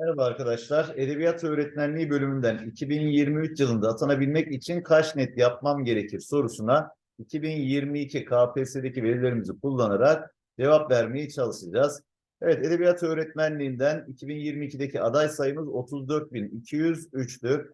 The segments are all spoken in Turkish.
Merhaba arkadaşlar. Edebiyat Öğretmenliği bölümünden 2023 yılında atanabilmek için kaç net yapmam gerekir sorusuna 2022 KPSS'deki verilerimizi kullanarak cevap vermeye çalışacağız. Evet, Edebiyat Öğretmenliğinden 2022'deki aday sayımız 34.203'tür.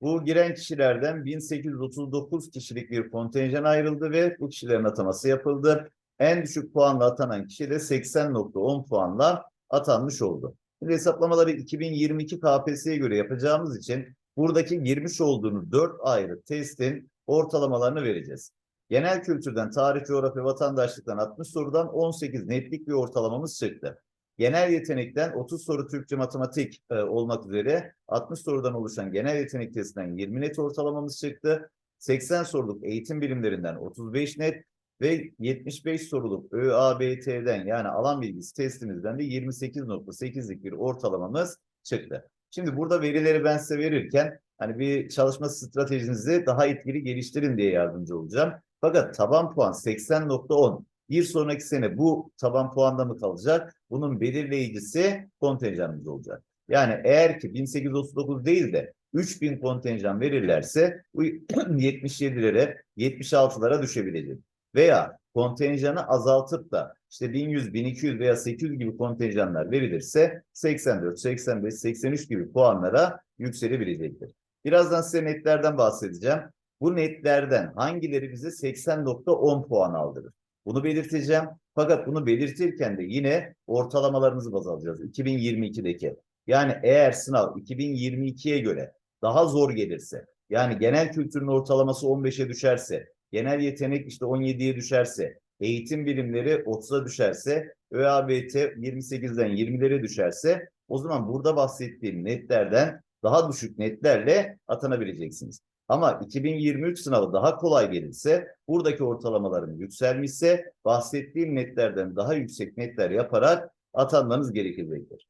Bu giren kişilerden 1839 kişilik bir kontenjan ayrıldı ve bu kişilerin ataması yapıldı. En düşük puanla atanan kişi de 80.10 puanla atanmış oldu. Şimdi hesaplamaları 2022 KPSS'ye göre yapacağımız için buradaki girmiş olduğunuz 4 ayrı testin ortalamalarını vereceğiz. Genel kültürden tarih, coğrafya, vatandaşlıktan 60 sorudan 18 netlik bir ortalamamız çıktı. Genel yetenekten 30 soru Türkçe matematik e, olmak üzere 60 sorudan oluşan genel yetenek testinden 20 net ortalamamız çıktı. 80 soruluk eğitim bilimlerinden 35 net ve 75 soruluk ÖABT'den yani alan bilgisi testimizden de 28.8'lik bir ortalamamız çıktı. Şimdi burada verileri ben size verirken hani bir çalışma stratejinizi daha etkili geliştirin diye yardımcı olacağım. Fakat taban puan 80.10. Bir sonraki sene bu taban puanda mı kalacak? Bunun belirleyicisi kontenjanımız olacak. Yani eğer ki 1839 değil de 3000 kontenjan verirlerse bu 77'lere 76'lara düşebilecek. Veya kontenjanı azaltıp da işte 1100, 1200 veya 800 gibi kontenjanlar verilirse 84, 85, 83 gibi puanlara yükselebilecektir. Birazdan size netlerden bahsedeceğim. Bu netlerden hangileri bize 80.10 puan aldırır? Bunu belirteceğim. Fakat bunu belirtirken de yine ortalamalarımızı baz alacağız 2022'deki. Yani eğer sınav 2022'ye göre daha zor gelirse, yani genel kültürün ortalaması 15'e düşerse, genel yetenek işte 17'ye düşerse, eğitim bilimleri 30'a düşerse, ÖABT 28'den 20'lere düşerse o zaman burada bahsettiğim netlerden daha düşük netlerle atanabileceksiniz. Ama 2023 sınavı daha kolay gelirse, buradaki ortalamaların yükselmişse bahsettiğim netlerden daha yüksek netler yaparak atanmanız gerekecektir.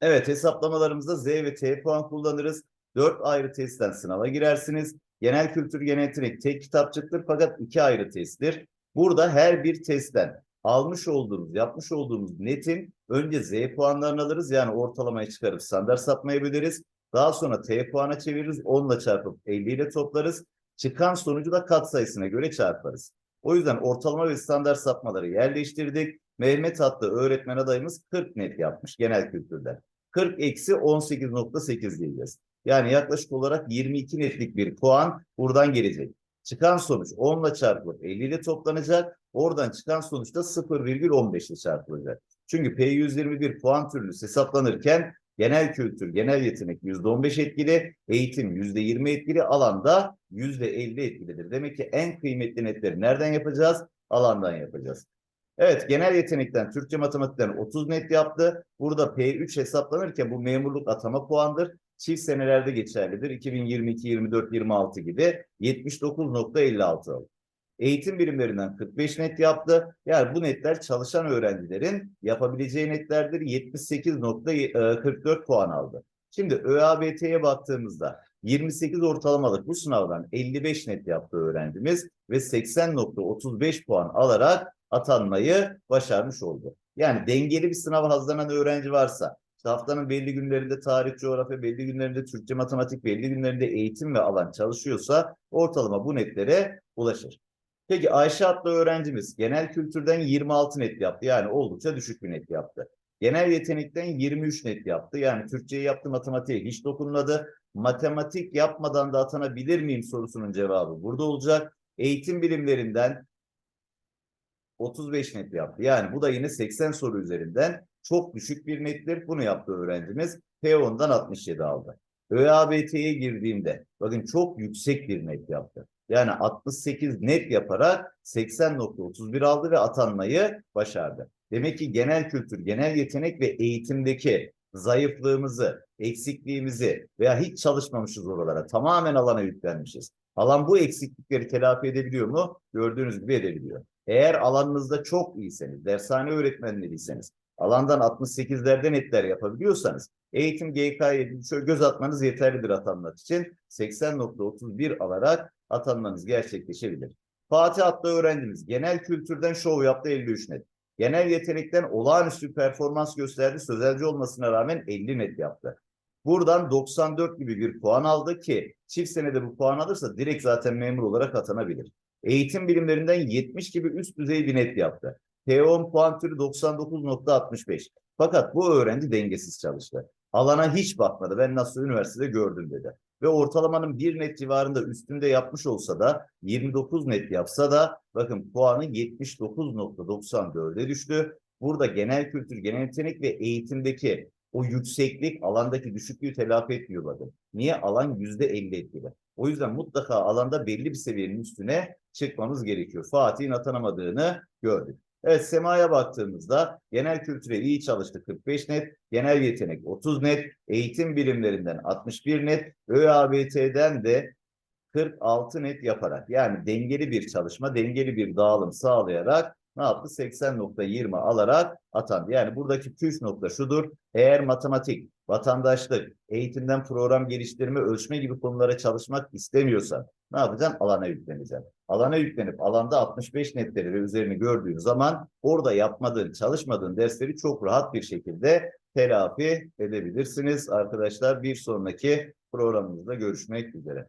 evet hesaplamalarımızda Z ve T puan kullanırız. 4 ayrı testten sınava girersiniz. Genel kültür, genel yetenek tek kitapçıktır fakat iki ayrı testtir. Burada her bir testten almış olduğumuz, yapmış olduğumuz netin önce Z puanlarını alırız. Yani ortalamaya çıkarıp standart sapmaya böleriz. Daha sonra T puana çeviririz. 10 ile çarpıp 50 ile toplarız. Çıkan sonucu da kat sayısına göre çarparız. O yüzden ortalama ve standart sapmaları yerleştirdik. Mehmet adlı öğretmen adayımız 40 net yapmış genel kültürden. 40 eksi 18.8 diyeceğiz. Yani yaklaşık olarak 22 netlik bir puan buradan gelecek. Çıkan sonuç 10 ile çarpılıp 50 ile toplanacak. Oradan çıkan sonuç da 0,15 ile çarpılacak. Çünkü P121 puan türlüsü hesaplanırken genel kültür, genel yetenek %15 etkili, eğitim %20 etkili, alanda %50 etkilidir. Demek ki en kıymetli netleri nereden yapacağız? Alandan yapacağız. Evet, genel yetenekten, Türkçe matematikten 30 net yaptı. Burada P3 hesaplanırken bu memurluk atama puandır. Çift senelerde geçerlidir. 2022, 24, 26 gibi 79.56 oldu. Eğitim birimlerinden 45 net yaptı. Yani bu netler çalışan öğrencilerin yapabileceği netlerdir. 78.44 puan aldı. Şimdi ÖABT'ye baktığımızda 28 ortalamalık bu sınavdan 55 net yaptı öğrencimiz ve 80.35 puan alarak atanmayı başarmış oldu. Yani dengeli bir sınava hazırlanan öğrenci varsa, işte haftanın belli günlerinde tarih, coğrafya, belli günlerinde Türkçe, matematik, belli günlerinde eğitim ve alan çalışıyorsa ortalama bu netlere ulaşır. Peki Ayşe adlı öğrencimiz genel kültürden 26 net yaptı. Yani oldukça düşük bir net yaptı. Genel yetenekten 23 net yaptı. Yani Türkçeyi yaptı, matematiğe hiç dokunmadı. Matematik yapmadan da atanabilir miyim sorusunun cevabı burada olacak. Eğitim bilimlerinden 35 net yaptı. Yani bu da yine 80 soru üzerinden çok düşük bir nettir. Bunu yaptı öğrencimiz. P10'dan 67 aldı. ÖABT'ye girdiğimde bakın çok yüksek bir net yaptı. Yani 68 net yaparak 80.31 aldı ve atanmayı başardı. Demek ki genel kültür, genel yetenek ve eğitimdeki zayıflığımızı, eksikliğimizi veya hiç çalışmamışız oralara, tamamen alana yüklenmişiz. Alan bu eksiklikleri telafi edebiliyor mu? Gördüğünüz gibi edebiliyor. Eğer alanınızda çok iyiyseniz, dershane alandan 68'lerde netler yapabiliyorsanız, eğitim GK'ye şöyle göz atmanız yeterlidir atanmak için. 80.31 alarak atanmanız gerçekleşebilir. Fatih adlı öğrencimiz genel kültürden şov yaptı 53 net. Genel yetenekten olağanüstü performans gösterdi. Sözelci olmasına rağmen 50 net yaptı. Buradan 94 gibi bir puan aldı ki çift senede bu puan alırsa direkt zaten memur olarak atanabilir. Eğitim bilimlerinden 70 gibi üst düzey bir net yaptı. T10 puan türü 99.65. Fakat bu öğrenci dengesiz çalıştı. Alana hiç bakmadı. Ben nasıl üniversitede gördüm dedi. Ve ortalamanın bir net civarında üstünde yapmış olsa da 29 net yapsa da bakın puanı 79.94'e düştü. Burada genel kültür, genel yetenek ve eğitimdeki o yükseklik alandaki düşüklüğü telafi etmiyor. Niye? Alan yüzde elli etkili. O yüzden mutlaka alanda belli bir seviyenin üstüne çıkmamız gerekiyor. Fatih'in atanamadığını gördük. Evet Sema'ya baktığımızda genel kültüre iyi çalıştı 45 net, genel yetenek 30 net, eğitim bilimlerinden 61 net, ÖABT'den de 46 net yaparak yani dengeli bir çalışma, dengeli bir dağılım sağlayarak ne yaptı? 80.20 alarak atandı. Yani buradaki püf nokta şudur. Eğer matematik, vatandaşlık, eğitimden program geliştirme, ölçme gibi konulara çalışmak istemiyorsan ne yapacaksın? Alana yükleneceksin. Alana yüklenip alanda 65 netleri ve üzerini gördüğün zaman orada yapmadığın, çalışmadığın dersleri çok rahat bir şekilde telafi edebilirsiniz. Arkadaşlar bir sonraki programımızda görüşmek üzere.